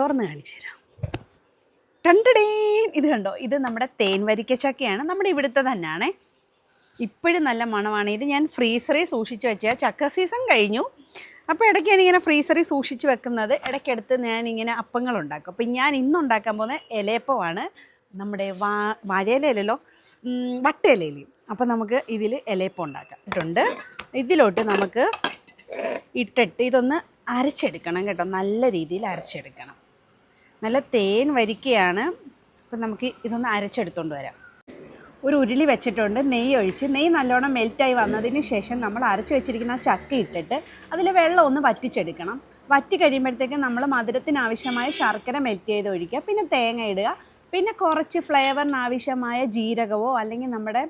തുറന്ന് കാണിച്ചു തരാം. ടണ്ടടേ. ഇത് കണ്ടോ? ഇത് നമ്മുടെ തേൻ വരിക്ക ചക്കയാണ് നമ്മുടെ ഇവിടുത്തെ തന്നെയാണേ ഇപ്പോഴും നല്ല മണമാണ്. ഇത് ഞാൻ ഫ്രീസറിൽ സൂക്ഷിച്ച് വെച്ച ചക്ക സീസൺ കഴിഞ്ഞു. അപ്പോൾ ഇടയ്ക്ക് ഞാനിങ്ങനെ ഫ്രീസറിൽ സൂക്ഷിച്ച് വെക്കുന്നത്. ഇടയ്ക്കെടുത്ത് ഞാനിങ്ങനെ അപ്പങ്ങൾ ഉണ്ടാക്കും അപ്പം ഞാൻ ഇന്നുണ്ടാക്കാൻ പോകുന്ന ഇലയപ്പമാണ് നമ്മുടെ വാ വാഴയിലല്ലോ വട്ടയിലയിലും. അപ്പം നമുക്ക് ഇതിൽ ഇലയപ്പം ഉണ്ടാക്കാം. ഇട്ടുണ്ട്. ഇതിലോട്ട് നമുക്ക് ഇട്ടിട്ട് ഇതൊന്ന് അരച്ചെടുക്കണം കേട്ടോ. നല്ല രീതിയിൽ അരച്ചെടുക്കണം. നല്ല തേൻ വരിക്കയാണ്. അപ്പം നമുക്ക് ഇതൊന്ന് അരച്ചെടുത്തുകൊണ്ട് വരാം. ഒരു ഉരുളി വെച്ചിട്ടുണ്ട്. നെയ്യ് ഒഴിച്ച്. നെയ്യ് നല്ലോണം മെൽറ്റായി വന്നതിന് ശേഷം നമ്മൾ അരച്ച് വെച്ചിരിക്കുന്ന ചക്ക ഇട്ടിട്ട് അതിൽ വെള്ളം ഒന്ന് വറ്റിച്ചെടുക്കണം. വറ്റി കഴിയുമ്പോഴത്തേക്കും നമ്മൾ മധുരത്തിന് ആവശ്യമായ ശർക്കര മെൽറ്റ് ചെയ്ത് ഒഴിക്കുക. പിന്നെ തേങ്ങ ഇടുക. പിന്നെ കുറച്ച് ഫ്ലേവറിന് ആവശ്യമായ ജീരകവോ അല്ലെങ്കിൽ നമ്മുടെ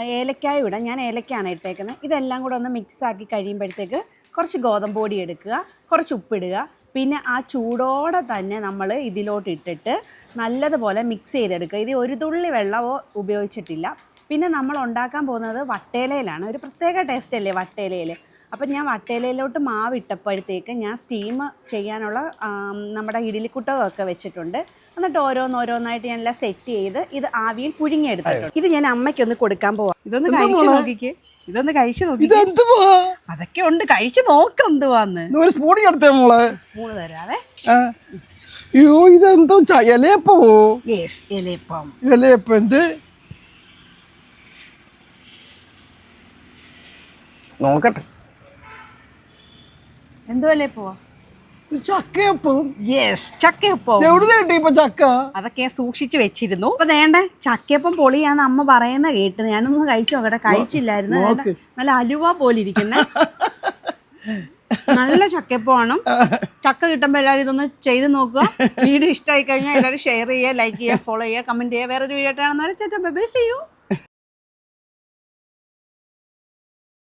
ഏലക്കായ ഏലക്കായോ ഇടാം. ഞാൻ ഏലക്കയാണ് ഇട്ടേക്കുന്നത്. ഇതെല്ലാം കൂടെ ഒന്ന് മിക്സ് ആക്കി കഴിയുമ്പോഴത്തേക്ക് കുറച്ച് ഗോതമ്പ് പൊടി എടുക്കുക. കുറച്ച് ഉപ്പിടുക. പിന്നെ ആ ചൂടോടെ തന്നെ നമ്മൾ ഇതിലോട്ട് ഇട്ടിട്ട് നല്ലതുപോലെ മിക്സ് ചെയ്തെടുക്കുക. ഇത് ഒരു തുള്ളി വെള്ളമോ ഉപയോഗിച്ചിട്ടില്ല. പിന്നെ നമ്മൾ ഉണ്ടാക്കാൻ പോകുന്നത് വട്ടയിലയിലാണ് ഒരു പ്രത്യേക ടേസ്റ്റ് അല്ലേ വട്ടയിലയിൽ അപ്പം ഞാൻ വട്ടയിലയിലോട്ട് മാവ് ഇട്ടപ്പോഴത്തേക്ക് ഞാൻ സ്റ്റീം ചെയ്യാനുള്ള നമ്മുടെ ഇഡലിക്കുട്ടകമൊക്കെ വെച്ചിട്ടുണ്ട്. എന്നിട്ട് ഓരോന്നോരോന്നായിട്ട് ഞാൻ എല്ലാം സെറ്റ് ചെയ്ത് ഇത് ആവിയിൽ പുഴുങ്ങിയെടുത്തിട്ടുണ്ട്. ഇത് ഞാൻ അമ്മയ്ക്കൊന്ന് കൊടുക്കാൻ പോവാം. ഇതൊന്ന് കഴിച്ചു നോക്കിക്കേ. ഇതൊന്ന് കഴിച്ചു നോക്കി. ഇതെന്തുവാ അതൊക്കെ ഉണ്ട്. കഴിച്ചു നോക്ക് എന്തുവാന്ന് ഇത് ഒരു സ്പൂണി എടുത്തേ മോളെ. സ്പൂണ് തരാവേ. അയ്യോ ഇതെന്തോ ഇലയപ്പമോ? യെസ് ഇലയപ്പം. ഇലയപ്പം എന്ത്? നോക്കട്ടെ. എന്തോ ഇലയപ്പോ ഇത് ചക്കയപ്പം? യെസ് ചക്കയപ്പം. എവിടെ കിട്ടി ഇപ്പൊ ചക്ക? അതൊക്കെ സൂക്ഷിച്ചു വെച്ചിരുന്നു. അപ്പൊ വേണ്ട ചക്കയപ്പം പൊളിയാന്ന് അമ്മ പറയുന്ന കേട്ടത് ഞാനൊന്ന് കഴിച്ചു നോക്കട്ടെ. കഴിച്ചില്ലായിരുന്നു. നല്ല- അലുവ പോലെ ഇരിക്കുന്ന. നല്ല ചക്കയപ്പമാണ്. ചക്ക കിട്ടുമ്പോൾ എല്ലാരും ഇതൊന്ന് ചെയ്ത് നോക്കുക. വീഡിയോ ഇഷ്ടമായി കഴിഞ്ഞാൽ എല്ലാവരും ഷെയർ ചെയ്യുക ലൈക്ക് ചെയ്യുക ഫോളോ ചെയ്യുക കമന്റ് ചെയ്യുക. വേറൊരു വീഡിയോ ആയിട്ടാണെന്ന് ചേട്ടാ ബൈ ചെയ്യൂ